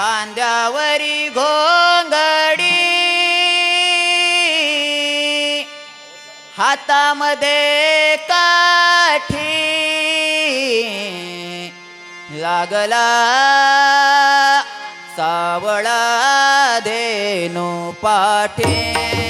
खांद्यावरी घोंगडी. हातामध्ये काठी. लागला सावळा देनो पाठी.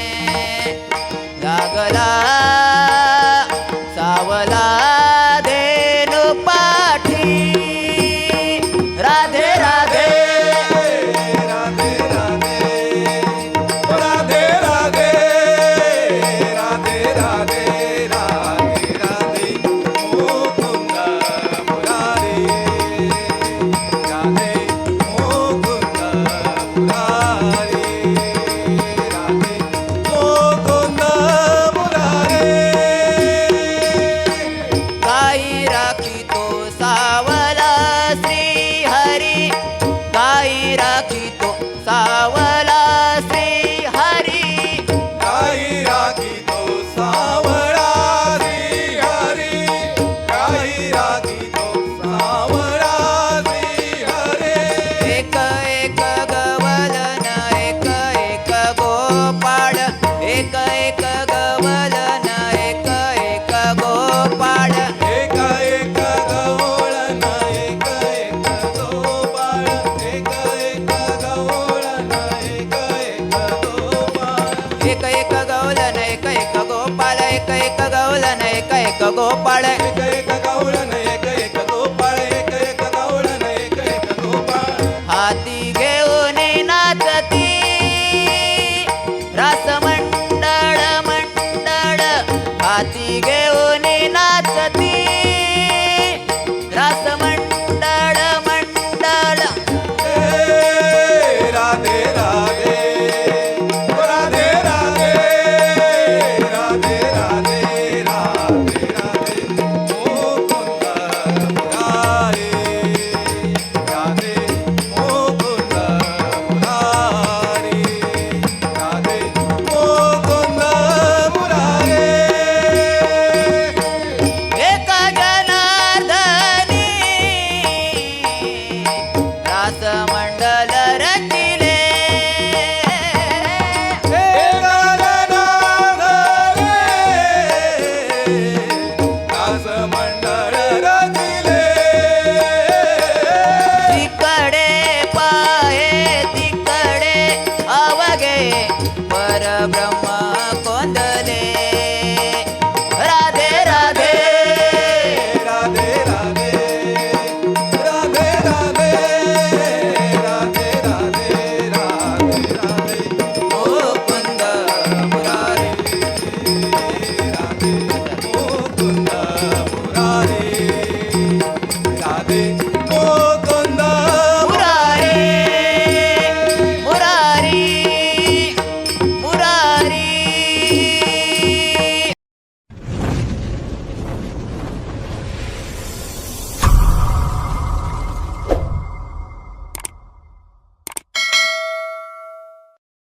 एक एक गवलन एक एक गोपाळ एक एक गवलन एक एक गोपाळ. एक एक गवलन एक एक गोपाळ हाती घेऊन नाचती. रास मंडळ मंडळ हाती घेऊन नाचती. காந்த மண்டல ரத்திலே பரபிரம்மா கொண்ட